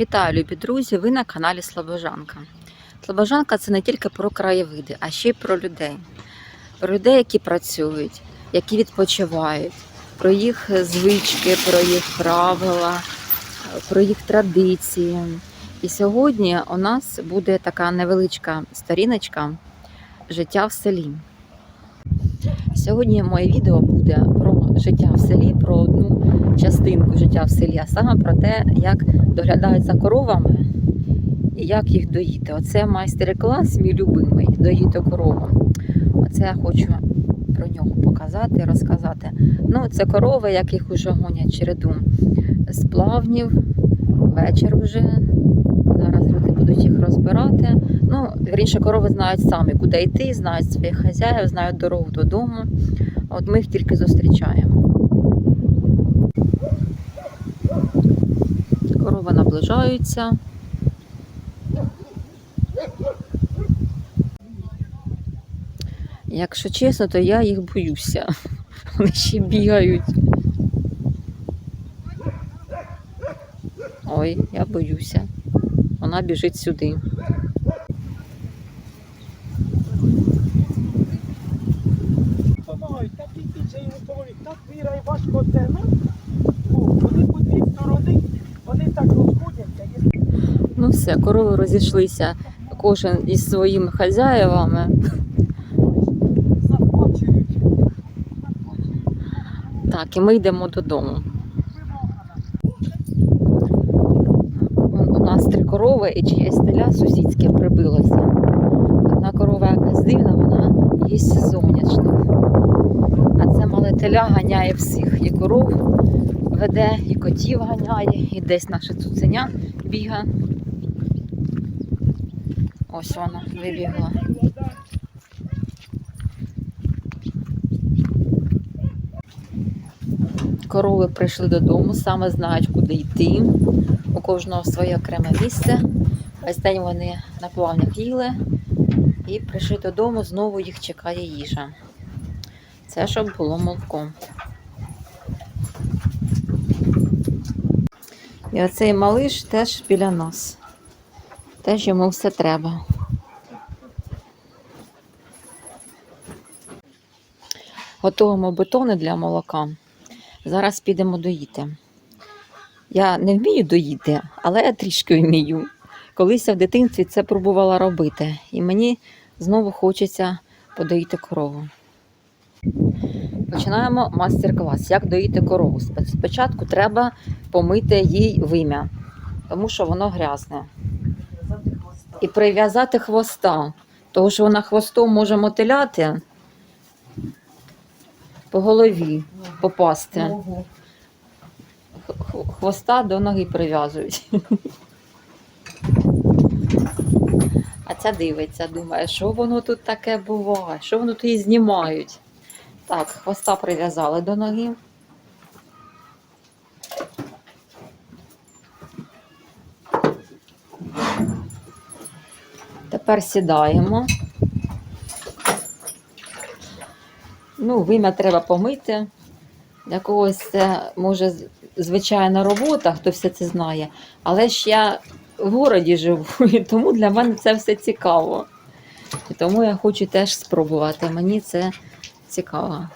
Вітаю, любі друзі! Ви на каналі Слобожанка. Слобожанка це не тільки про краєвиди, а ще й про людей. Про людей, які працюють, які відпочивають, про їх звички, про їх правила, про їх традиції. І сьогодні у нас буде така невеличка сторіночка життя в селі. Сьогодні моє відео буде про життя в селі, про одну частинку життя в селі, а саме про те, як доглядають за коровами і як їх доїти. Оце майстер-клас, мій любимий доїти корову. Оце я хочу про нього показати, розказати. Ну, це корови, яких вже гонять череду з плавнів. Вечір вже. Зараз люди будуть їх розбирати. Ну, вірніше, корови знають самі, куди йти, знають своїх хазяїв, знають дорогу додому. От ми їх тільки зустрічаємо. Корови наближаються. Якщо чесно, то я їх боюся. Вони ще бігають. Ой, я боюся. Вона біжить сюди. так і чоловік, так віра і важко це. Ну, о, вони по дві сторони, вони так розходяться. є- Все, корови розійшлися. Кожен із своїми хазяєвами. Так, і ми йдемо додому. У нас три корови і чиєсь теля сусідське прибилося. Одна корова якась дивна, вона їсть сонячних. А це мале теля ганяє всіх. І коров веде, і котів ганяє, і десь наше цуценя бігає. Ось вона вибігла. Корови прийшли додому, саме знають, куди йти. У кожного своє окреме місце. Весь день вони на плавнях їли і прийшли додому, знову їх чекає їжа. Це щоб було молоко. І оцей малиш теж біля нас. Теж йому все треба. Готуємо бетони для молока. Зараз підемо доїти. Я не вмію доїти, але я трішки вмію. Колись я в дитинстві це пробувала робити. І мені знову хочеться подоїти корову. Починаємо мастер-клас. Як доїти корову. Спочатку треба помити їй вим'я, тому що воно грязне. І прив'язати хвоста, тому що вона хвостом може мотиляти по голові попасти. Хвоста до ноги прив'язують. А ця дивиться, думає, що воно тут таке буває, що воно тут і знімають. Так, хвоста прив'язали до ноги. Тепер сідаємо. Ну, вим'я треба помити. Для когось це може звичайна робота, хто все це знає. Але ж я в городі живу, і тому для мене це все цікаво. І тому я хочу теж спробувати. Мені це цікаво.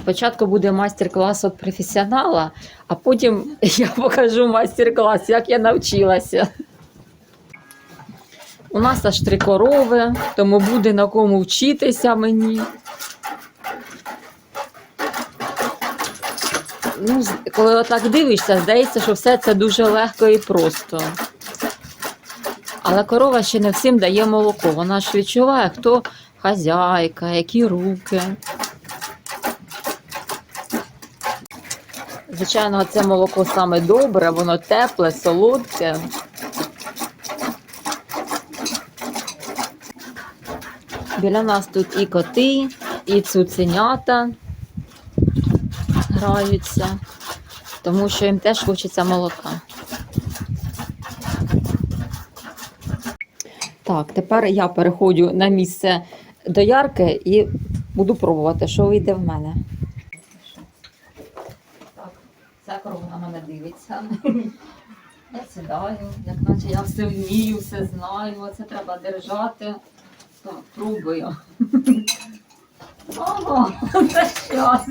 Спочатку буде майстер-клас від професіонала, а потім я покажу майстер-клас, як я навчилася. У нас аж три корови, тому буде на кому вчитися мені. Ну, коли отак дивишся, здається, що все це дуже легко і просто. Але корова ще не всім дає молоко. Вона ж відчуває, хто хазяйка, які руки. Звичайно, це молоко саме добре, воно тепле, солодке. Біля нас тут і коти, і цуценята граються, тому що їм теж хочеться молока. Так, тепер я переходжу на місце доярки і буду пробувати, що вийде в мене. Так, ця корова на мене дивиться. Я сідаю, як наче я все вмію, все знаю, це треба держати. Так, пробую. Ага, це щас.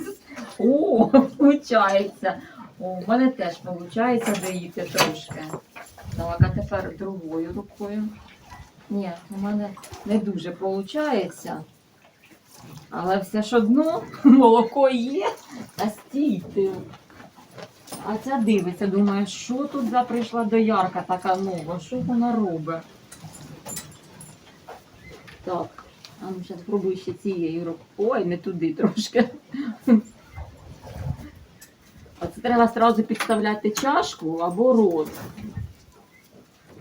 О, виходить. О, мене теж виходить доїти трошки. Так, а тепер другою рукою. Ні, у мене не дуже виходить. Але все ж одно молоко є. А стійте. А ця дивиться, думає, що тут за прийшла доярка така нова, що вона робить? Так, а ну зараз спробую ще цією рукою. Ой, не туди трошки. Оце треба одразу підставляти чашку або рот.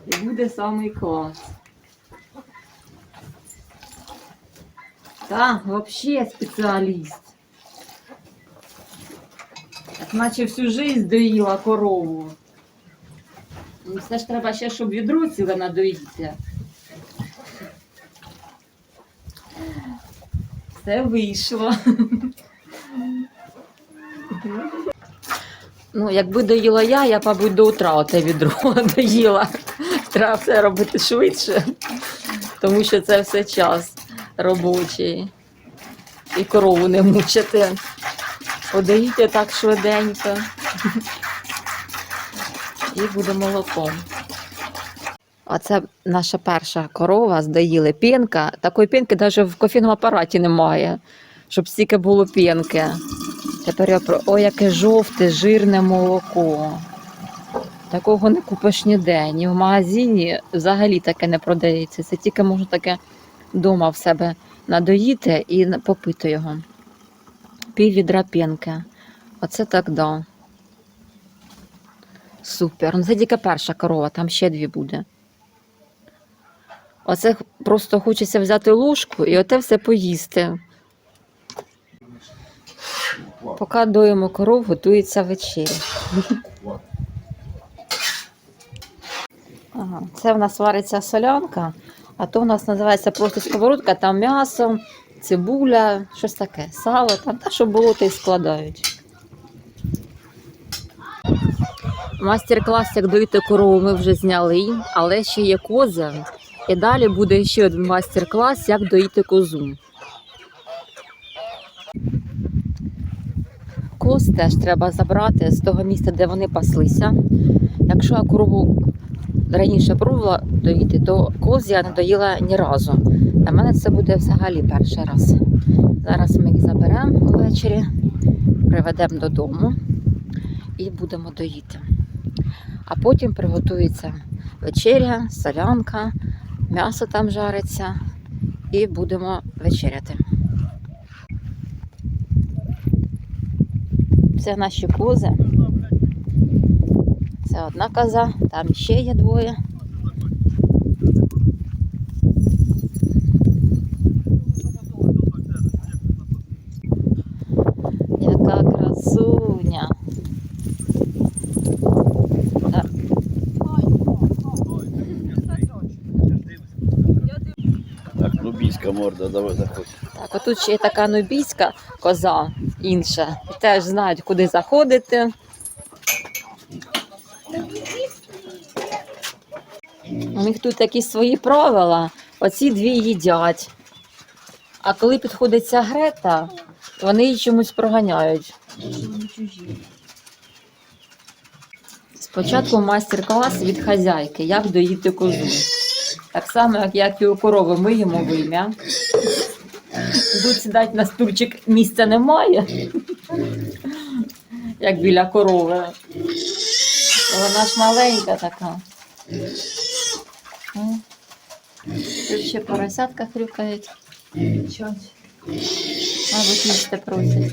І буде самий клас. Так, взагалі спеціаліст. Наче всю жизнь доїла корову. Ну, Все ж треба ще, щоб відро ціле надоїти. Все вийшло. Ну, якби доїла я, я, мабуть, до утра оте відро доїла. Треба все робити швидше, тому що це все час робочий. І корову не мучити. Подаїте так швиденько. І буде молоком. Оце наша перша корова, здоїли пінка. Такої пінки навіть в кофійному апараті немає, щоб стільки було пінки. Тепер я про. О, яке жовте, жирне молоко. Такого не купиш ніде. Ні в магазині взагалі таке не продається. Це тільки можна таке вдома в себе надоїти і попити його. Пів відра пінки. Оце так да. Супер. Ну, це тільки перша корова, там ще дві буде. Оце просто хочеться взяти ложку і оте все поїсти. Поки доїмо коров, готується вечеря. Ага. Це в нас вариться солянка, а то в нас називається просто сковородка, там м'ясо, цибуля, щось таке, сало, там те, що було, те й складають. Мастер-клас, як доїти корову, ми вже зняли, але ще є кози. І далі буде ще один мастер-клас, як доїти козу. Коз теж треба забрати з того місця, де вони паслися. Якщо я корову раніше пробувала доїти, то коз я не доїла ні разу. Для мене це буде взагалі перший раз. Зараз ми їх заберемо ввечері, приведемо додому і будемо доїти. А потім приготується вечеря, солянка, м'ясо там жариться і будемо вечеряти. Це наші кози. Це одна коза, там ще є двоє. Яка красуня. Так. Так, нубійська морда, давай заходь. Так, отут ще є така нубійська коза інша. Теж знають, куди заходити. У них тут такі свої правила. Оці дві їдять. А коли підходить ця Грета, вони її чомусь проганяють. Спочатку майстер-клас від хазяйки, як доїти козу. Так само, як, і у корови, ми їмо вим'я. Тут сідати на стульчик місця немає, як біля корови. Вона ж маленька така. Тут ще поросятка хрюкають. Мабуть, їсти просять.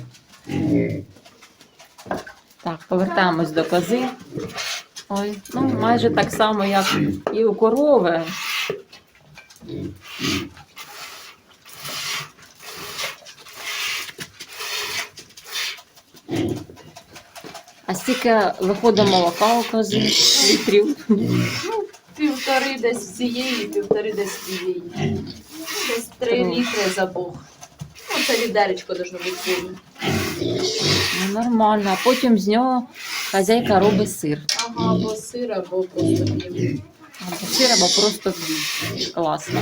Так, повертаємось до кози. Ой, ну майже так само, як і у корови. А стільки виходить молока у кози літрів. Півтори десь цієї, півтори десь цієї. Десь Три літри забув. Ну, це відеречко должно бути сильне. Ну, нормально. А потім з нього хазяйка робить сир. Ага, або сир, або просто хліб. Або сир, або просто хліб. Класно.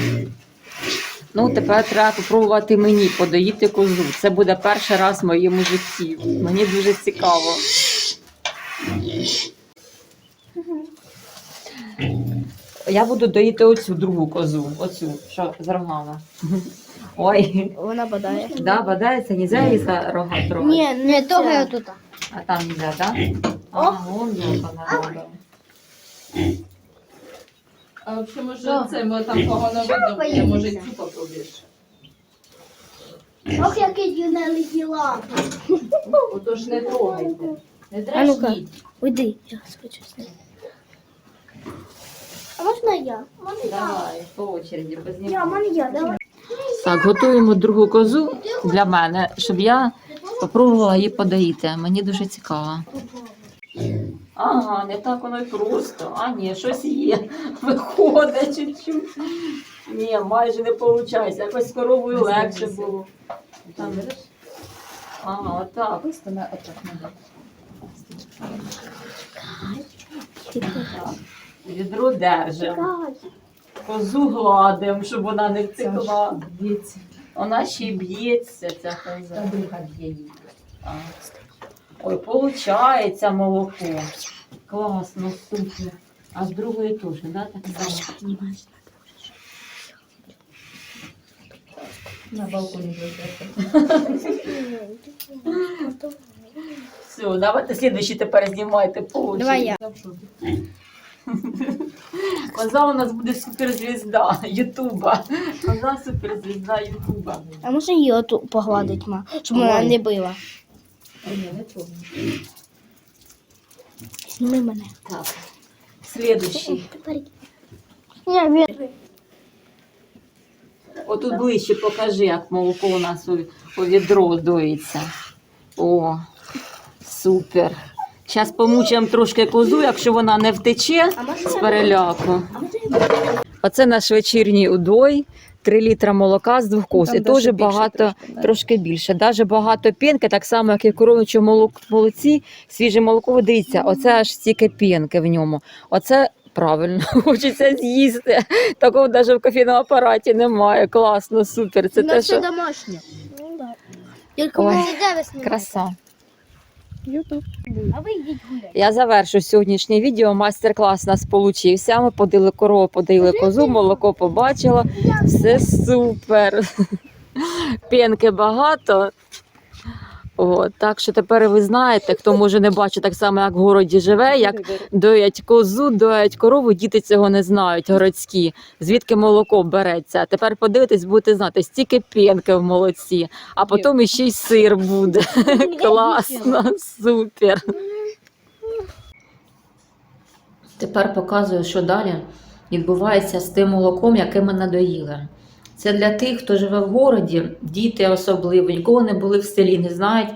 Ну, тепер треба попробувати мені подоїти козу. Це буде перший раз в моєму житті. Мені дуже цікаво. Я буду доїти оцю другу козу, оцю, що з рогами. Ой, Вона бадає. да, бадається, нельзя її за рога трогати. Ні, не того я тут. А там нельзя, да? А, вон як вона робить. А взагалі, може, це бо там погано видно, буде, може, цю попробуєш. Ох, який юнелий лапи. Отож не трогайте. Не А ну-ка. дрожніть. Уйди, я хочу з ним. А можна я? Можна Давай, по очереді, Я, познімай. можна я, давай. Так, готуємо другу козу для мене, щоб я спробувала її подоїти. Мені дуже цікаво. Ага, не так воно й просто. А ні, щось є. Виходить чуть-чуть. Ні, майже не виходить. Якось з коровою легше було. Там. Ага, отак. Просто на отак надо. Відро держимо. Козу гладимо, щоб вона не втекла. Вона ще й б'ється, ця коза. Та друга б'є її. Ой, получається молоко. Класно, супер. А з другої теж, да? Так само? На балконі. Все, давайте слідуючий тепер знімайте. Давай я. Коза у нас буде суперзвізда Ютуба. Коза суперзвізда Ютуба. А можна її оту погладить, ма, щоб вона Ой. не била. Не. Зніми мене. Так. Слідуючий. Ні, він. Отут ближче покажи, як молоко у нас у, у відро доїться. О, супер. Зараз помучимо трошки козу, якщо вона не втече з переляку. Оце наш вечірній удой. 3 літра молока з двох коз. І дуже багато, трошки, трошки більше. Даже багато пінки, так само, як і в коров'ячому молок- молоці, свіже молоко, дивіться, оце аж стільки пінки в ньому. Оце правильно, хочеться з'їсти. Такого навіть в кофійному апараті немає. Класно, супер. Це те, що домашнє. Ну, да. Тільки Ой, ми краса. А ви йдіть гуляти. Я завершу сьогоднішнє відео. Майстер-клас у нас получився. Ми подили корову, подили козу, молоко побачила. Все супер. П'янки багато. От, так що тепер ви знаєте, хто може не бачить так само, як в городі живе, як доять козу, доять корову, діти цього не знають, городські, звідки молоко береться. А тепер подивитись, будете знати, стільки пінки в молоці, а потім іще й сир буде. Класно, супер. Тепер показую, що далі відбувається з тим молоком, яке ми надоїли. Це для тих, хто живе в городі, діти особливо, ніколи не були в селі, не знають,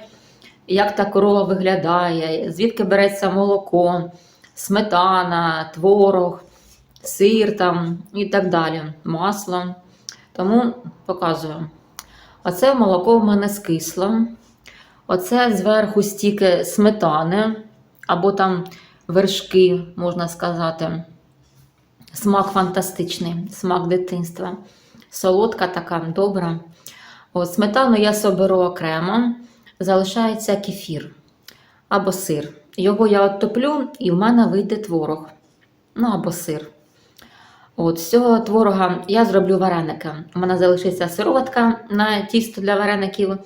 як та корова виглядає, звідки береться молоко, сметана, творог, сир там і так далі, масло. Тому показую. Оце молоко в мене скисло. Оце зверху стільки сметани, або там вершки, можна сказати. Смак фантастичний, смак дитинства. Солодка така, добра. От, сметану я соберу окремо, залишається кефір або сир. Його я оттоплю і в мене вийде творог. Ну або сир. От, з цього творога я зроблю вареники. У мене залишиться сироватка на тісто для вареників.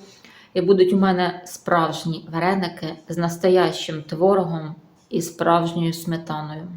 І будуть у мене справжні вареники з настоящим творогом і справжньою сметаною.